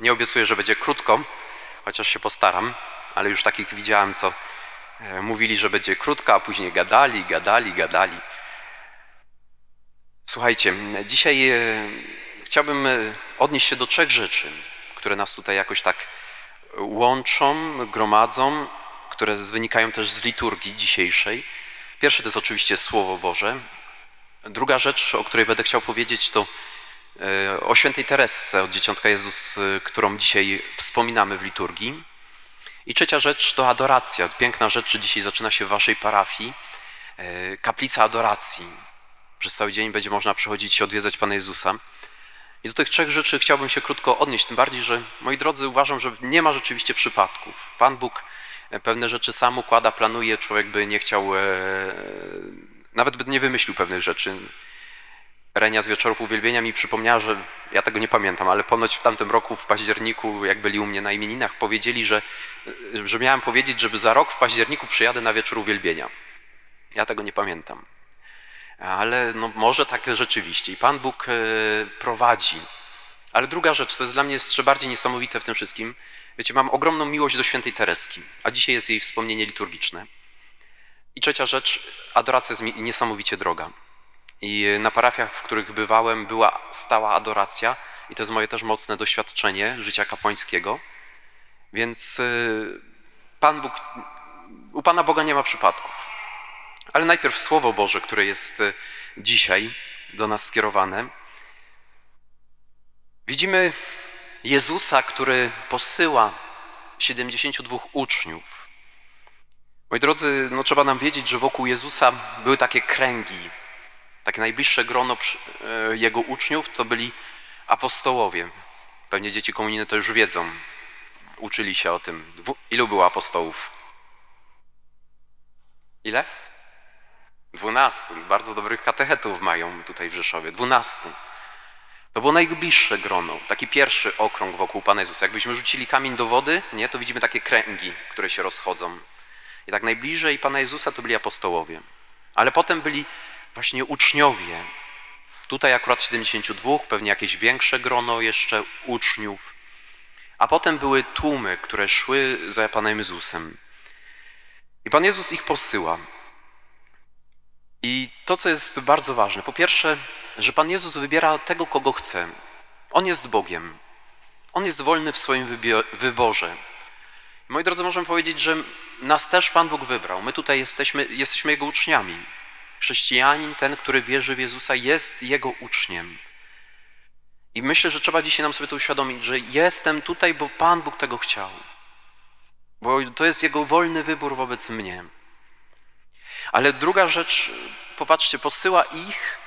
Nie obiecuję, że będzie krótko, chociaż się postaram, ale już takich widziałem, co e, mówili, że będzie krótko, a później gadali, gadali, gadali. Słuchajcie, dzisiaj e, chciałbym e, odnieść się do trzech rzeczy, które nas tutaj jakoś tak łączą, gromadzą, które wynikają też z liturgii dzisiejszej. Pierwsze to jest oczywiście Słowo Boże. Druga rzecz, o której będę chciał powiedzieć, to o świętej Teresce od Dzieciątka Jezus, e, którą dzisiaj wspominamy w liturgii. I trzecia rzecz to adoracja. Piękna rzecz, dzisiaj zaczyna się w waszej parafii e, kaplica adoracji. Przez cały dzień będzie można przychodzić i odwiedzać Pana Jezusa. I do tych trzech rzeczy chciałbym się krótko odnieść, tym bardziej, że moi drodzy uważam, że nie ma rzeczywiście przypadków. Pan Bóg pewne rzeczy sam układa, planuje, człowiek by nie chciał, e, nawet by nie wymyślił pewnych rzeczy. Renia z wieczorów uwielbienia mi przypomniała, że ja tego nie pamiętam, ale ponoć w tamtym roku w październiku, jak byli u mnie na imieninach, powiedzieli, że, że miałem powiedzieć, żeby za rok w październiku przyjadę na wieczór uwielbienia. Ja tego nie pamiętam. Ale no może tak rzeczywiście. I Pan Bóg e, prowadzi. Ale druga rzecz, co jest dla mnie jeszcze bardziej niesamowite w tym wszystkim, wiecie, mam ogromną miłość do świętej Tereski, a dzisiaj jest jej wspomnienie liturgiczne. I trzecia rzecz, adoracja jest mi niesamowicie droga. I na parafiach, w których bywałem, była stała adoracja, i to jest moje też mocne doświadczenie życia kapłańskiego. Więc y, Pan Bóg, u Pana Boga nie ma przypadków. Ale najpierw Słowo Boże, które jest y, dzisiaj do nas skierowane. Widzimy Jezusa, który posyła 72 uczniów. Moi drodzy, no trzeba nam wiedzieć, że wokół Jezusa były takie kręgi, takie najbliższe grono e, jego uczniów to byli apostołowie. Pewnie dzieci komunijne to już wiedzą. Uczyli się o tym. Ilu było apostołów? Ile? Dwunastu. Bardzo dobrych katechetów mają tutaj w Rzeszowie. Dwunastu. To było najbliższe grono, taki pierwszy okrąg wokół Pana Jezusa. Jakbyśmy rzucili kamień do wody, nie, to widzimy takie kręgi, które się rozchodzą. I tak najbliżej Pana Jezusa to byli apostołowie. Ale potem byli właśnie uczniowie. Tutaj akurat 72, pewnie jakieś większe grono jeszcze uczniów. A potem były tłumy, które szły za Panem Jezusem. I Pan Jezus ich posyła. I to, co jest bardzo ważne, po pierwsze, że Pan Jezus wybiera tego, kogo chce. On jest Bogiem. On jest wolny w swoim wyborze. Moi drodzy, możemy powiedzieć, że nas też Pan Bóg wybrał. My tutaj jesteśmy, jesteśmy Jego uczniami. Chrześcijanin, ten, który wierzy w Jezusa, jest Jego uczniem. I myślę, że trzeba dzisiaj nam sobie to uświadomić, że jestem tutaj, bo Pan Bóg tego chciał. Bo to jest Jego wolny wybór wobec mnie. Ale druga rzecz, popatrzcie, posyła ich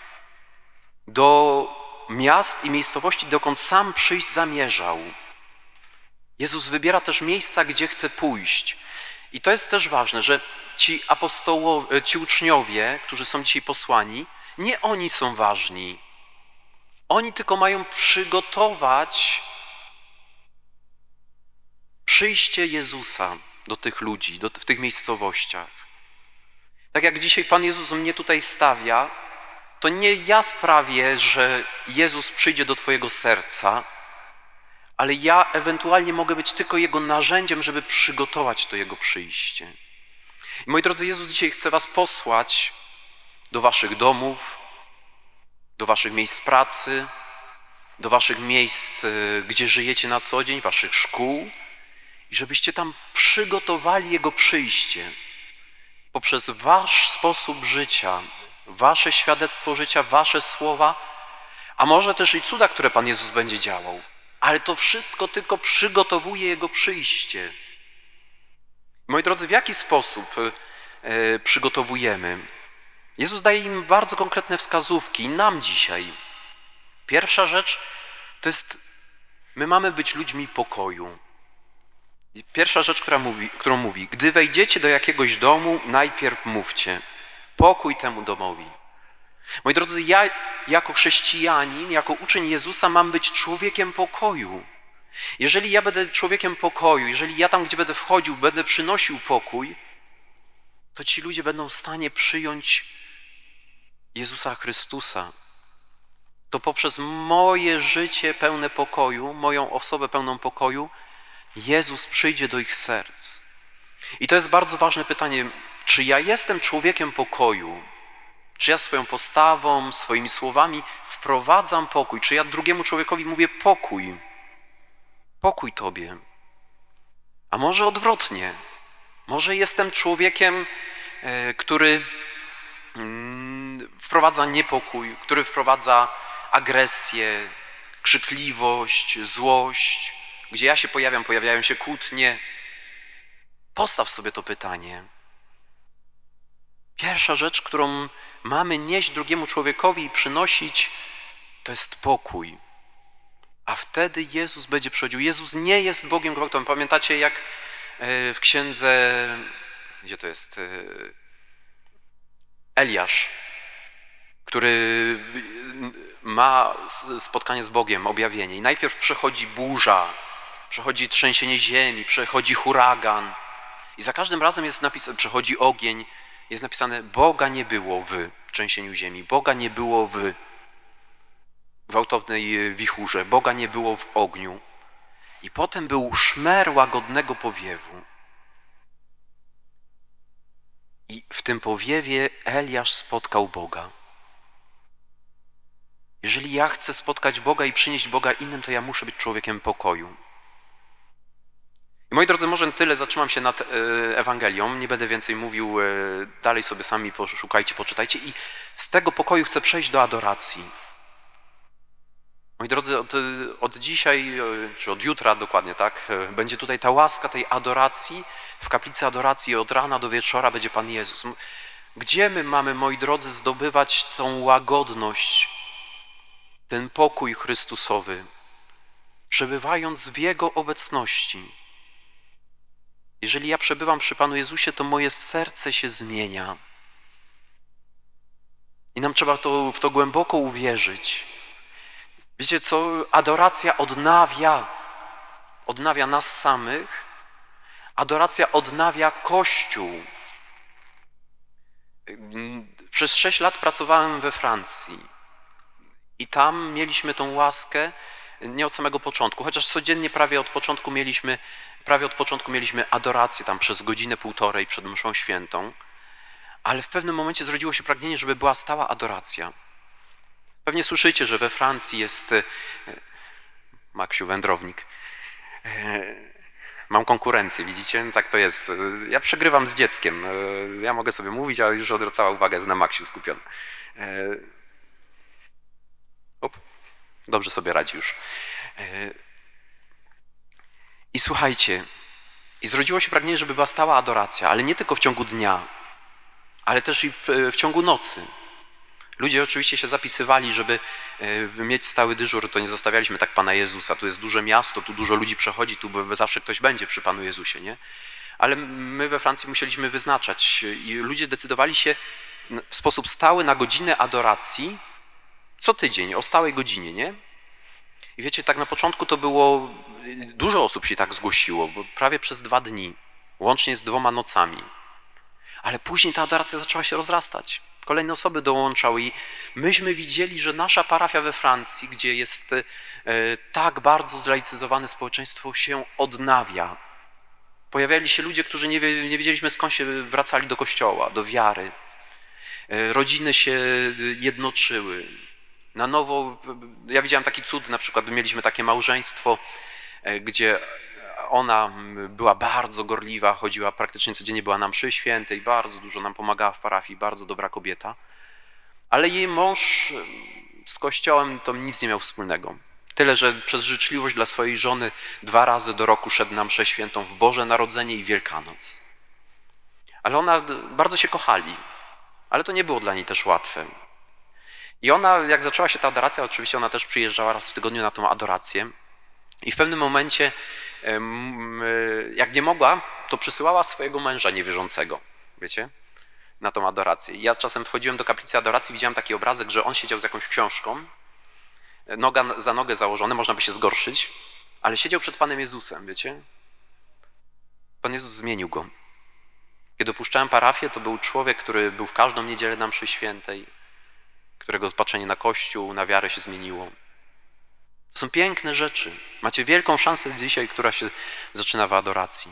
do miast i miejscowości, dokąd sam przyjść zamierzał. Jezus wybiera też miejsca, gdzie chce pójść. I to jest też ważne, że ci apostołowie, ci uczniowie, którzy są dzisiaj posłani, nie oni są ważni. Oni tylko mają przygotować przyjście Jezusa do tych ludzi, do, w tych miejscowościach. Tak jak dzisiaj Pan Jezus mnie tutaj stawia, to nie ja sprawię, że Jezus przyjdzie do Twojego serca, ale ja ewentualnie mogę być tylko Jego narzędziem, żeby przygotować to Jego przyjście. I moi drodzy, Jezus dzisiaj chce Was posłać do Waszych domów, do Waszych miejsc pracy, do Waszych miejsc, y, gdzie żyjecie na co dzień, Waszych szkół, i żebyście tam przygotowali Jego przyjście poprzez Wasz sposób życia, Wasze świadectwo życia, Wasze słowa, a może też i cuda, które Pan Jezus będzie działał. Ale to wszystko tylko przygotowuje Jego przyjście. Moi drodzy, w jaki sposób e, przygotowujemy? Jezus daje im bardzo konkretne wskazówki, nam dzisiaj. Pierwsza rzecz to jest, my mamy być ludźmi pokoju. Pierwsza rzecz, która mówi, którą mówi, gdy wejdziecie do jakiegoś domu, najpierw mówcie, pokój temu domowi. Moi drodzy, ja jako chrześcijanin, jako uczeń Jezusa mam być człowiekiem pokoju. Jeżeli ja będę człowiekiem pokoju, jeżeli ja tam, gdzie będę wchodził, będę przynosił pokój, to ci ludzie będą w stanie przyjąć Jezusa Chrystusa, to poprzez moje życie pełne pokoju, moją osobę pełną pokoju, Jezus przyjdzie do ich serc. I to jest bardzo ważne pytanie, czy ja jestem człowiekiem pokoju? Czy ja swoją postawą, swoimi słowami wprowadzam pokój? Czy ja drugiemu człowiekowi mówię pokój? Pokój Tobie. A może odwrotnie? Może jestem człowiekiem, e, który mm, wprowadza niepokój, który wprowadza agresję, krzykliwość, złość. Gdzie ja się pojawiam, pojawiają się kłótnie. Postaw sobie to pytanie. Pierwsza rzecz, którą mamy nieść drugiemu człowiekowi i przynosić, to jest pokój. A wtedy Jezus będzie przychodził. Jezus nie jest Bogiem gwałtownym. Pamiętacie, jak e, w księdze, gdzie to jest? E, Eliasz, który ma spotkanie z Bogiem, objawienie. I najpierw przechodzi burza, przechodzi trzęsienie ziemi, przechodzi huragan. I za każdym razem jest napisane, przechodzi ogień, jest napisane: Boga nie było w trzęsieniu ziemi, Boga nie było w gwałtownej wichurze, Boga nie było w ogniu. I potem był szmer łagodnego powiewu. I w tym powiewie Eliasz spotkał Boga. Jeżeli ja chcę spotkać Boga i przynieść Boga innym, to ja muszę być człowiekiem pokoju. Moi drodzy, może tyle zatrzymam się nad e, Ewangelią, nie będę więcej mówił, e, dalej sobie sami poszukajcie, poczytajcie i z tego pokoju chcę przejść do adoracji. Moi drodzy, od, od dzisiaj, e, czy od jutra dokładnie, tak, będzie tutaj ta łaska tej adoracji, w kaplicy adoracji od rana do wieczora będzie Pan Jezus. Gdzie my mamy, moi drodzy, zdobywać tą łagodność, ten pokój Chrystusowy, przebywając w Jego obecności? Jeżeli ja przebywam przy Panu Jezusie, to moje serce się zmienia. I nam trzeba to, w to głęboko uwierzyć. Wiecie co? Adoracja odnawia, odnawia nas samych, adoracja odnawia Kościół. Przez sześć lat pracowałem we Francji i tam mieliśmy tą łaskę nie od samego początku, chociaż codziennie prawie od początku mieliśmy prawie od początku mieliśmy adorację tam przez godzinę, półtorej przed mszą świętą, ale w pewnym momencie zrodziło się pragnienie, żeby była stała adoracja. Pewnie słyszycie, że we Francji jest e, Maksiu wędrownik. E, mam konkurencję, widzicie? Tak to jest. Ja przegrywam z dzieckiem. E, ja mogę sobie mówić, ale już odwracała uwagę na Maksiu skupiony. Op. Dobrze sobie radzi już. I słuchajcie, i zrodziło się pragnienie, żeby była stała adoracja, ale nie tylko w ciągu dnia, ale też i w, w ciągu nocy. Ludzie oczywiście się zapisywali, żeby e, mieć stały dyżur, to nie zostawialiśmy tak Pana Jezusa. Tu jest duże miasto, tu dużo ludzi przechodzi, tu zawsze ktoś będzie przy Panu Jezusie, nie? Ale my we Francji musieliśmy wyznaczać i ludzie decydowali się w sposób stały na godzinę adoracji co tydzień, o stałej godzinie, nie? I wiecie, tak na początku to było, dużo osób się tak zgłosiło, bo prawie przez dwa dni, łącznie z dwoma nocami. Ale później ta adoracja zaczęła się rozrastać. Kolejne osoby dołączały i myśmy widzieli, że nasza parafia we Francji, gdzie jest e, tak bardzo zlaicyzowane społeczeństwo, się odnawia. Pojawiali się ludzie, którzy nie, nie wiedzieliśmy skąd się wracali do kościoła, do wiary. E, rodziny się jednoczyły, na nowo, ja widziałem taki cud, na przykład mieliśmy takie małżeństwo, e, gdzie ona była bardzo gorliwa, chodziła praktycznie codziennie, była nam mszy świętej, bardzo dużo nam pomagała w parafii, bardzo dobra kobieta. Ale jej mąż z kościołem to nic nie miał wspólnego. Tyle, że przez życzliwość dla swojej żony dwa razy do roku szedł na mszę świętą w Boże Narodzenie i Wielkanoc. Ale ona bardzo się kochali, ale to nie było dla niej też łatwe. I ona, jak zaczęła się ta adoracja, oczywiście ona też przyjeżdżała raz w tygodniu na tą adorację. I w pewnym momencie, jak nie mogła, to przysyłała swojego męża niewierzącego, wiecie, na tą adorację. Ja czasem wchodziłem do kaplicy adoracji, widziałem taki obrazek, że on siedział z jakąś książką, noga za nogę założone, można by się zgorszyć, ale siedział przed Panem Jezusem, wiecie. Pan Jezus zmienił go. Kiedy opuszczałem parafię, to był człowiek, który był w każdą niedzielę na mszy świętej, którego patrzenie na Kościół, na wiarę się zmieniło. To są piękne rzeczy. Macie wielką szansę dzisiaj, która się zaczyna w adoracji.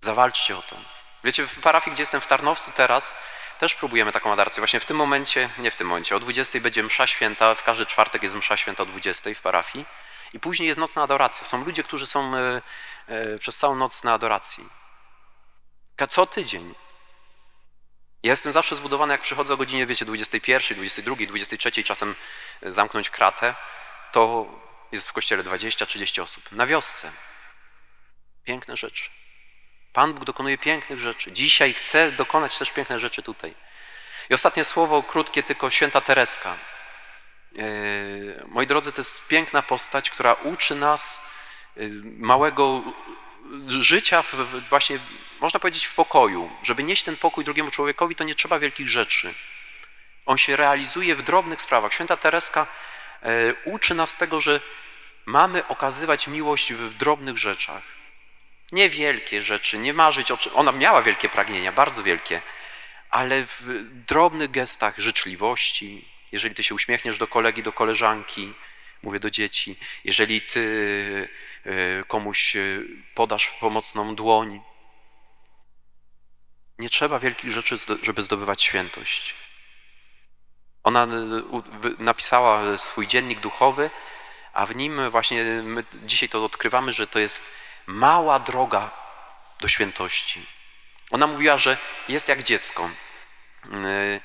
Zawalczcie o to. Wiecie, w parafii, gdzie jestem w Tarnowcu teraz, też próbujemy taką adorację. Właśnie w tym momencie, nie w tym momencie, o 20 będzie msza święta, w każdy czwartek jest msza święta o 20 w parafii i później jest nocna adoracja. Są ludzie, którzy są e, e, przez całą noc na adoracji. Co tydzień. Ja jestem zawsze zbudowany, jak przychodzę o godzinie, wiecie, 21, 22, 23, czasem zamknąć kratę, to jest w kościele 20-30 osób. Na wiosce. Piękne rzeczy. Pan Bóg dokonuje pięknych rzeczy. Dzisiaj chce dokonać też piękne rzeczy tutaj. I ostatnie słowo, krótkie, tylko święta Tereska. Yy, Moi drodzy, to jest piękna postać, która uczy nas yy, małego życia, właśnie można powiedzieć w pokoju. Żeby nieść ten pokój drugiemu człowiekowi, to nie trzeba wielkich rzeczy. On się realizuje w drobnych sprawach. Święta Tereska e, uczy nas tego, że mamy okazywać miłość w, drobnych rzeczach. Nie wielkie rzeczy, nie marzyć o czym. Ona miała wielkie pragnienia, bardzo wielkie, ale w drobnych gestach życzliwości. Jeżeli ty się uśmiechniesz do kolegi, do koleżanki, mówię do dzieci, jeżeli ty e, komuś e, podasz pomocną dłoń, nie trzeba wielkich rzeczy, żeby zdobywać świętość. Ona y, napisała swój dziennik duchowy, a w nim właśnie my dzisiaj to odkrywamy, że to jest mała droga do świętości. Ona mówiła, że jest jak dziecko. Y,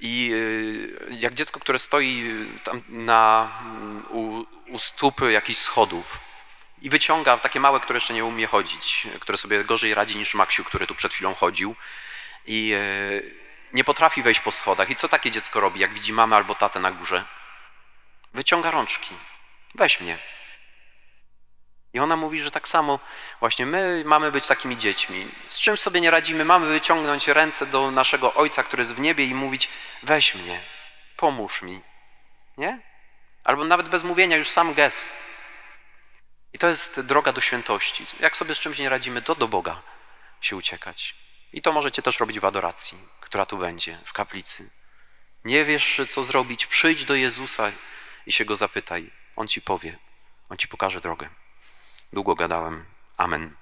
I y, jak dziecko, które stoi tam na, u, u stóp jakichś schodów i wyciąga takie małe, które jeszcze nie umie chodzić, które sobie gorzej radzi niż Maksiu, który tu przed chwilą chodził i e, nie potrafi wejść po schodach. I co takie dziecko robi, jak widzi mamę albo tatę na górze? Wyciąga rączki. Weź mnie. I ona mówi, że tak samo właśnie my mamy być takimi dziećmi. Z czymś sobie nie radzimy, mamy wyciągnąć ręce do naszego Ojca, który jest w niebie i mówić weź mnie, pomóż mi. Nie? Albo nawet bez mówienia, już sam gest. I to jest droga do świętości. Jak sobie z czymś nie radzimy, to do Boga się uciekać. I to możecie też robić w adoracji, która tu będzie, w kaplicy. Nie wiesz, co zrobić, przyjdź do Jezusa i się go zapytaj. On ci powie, on ci pokaże drogę. Długo gadałem. Amen.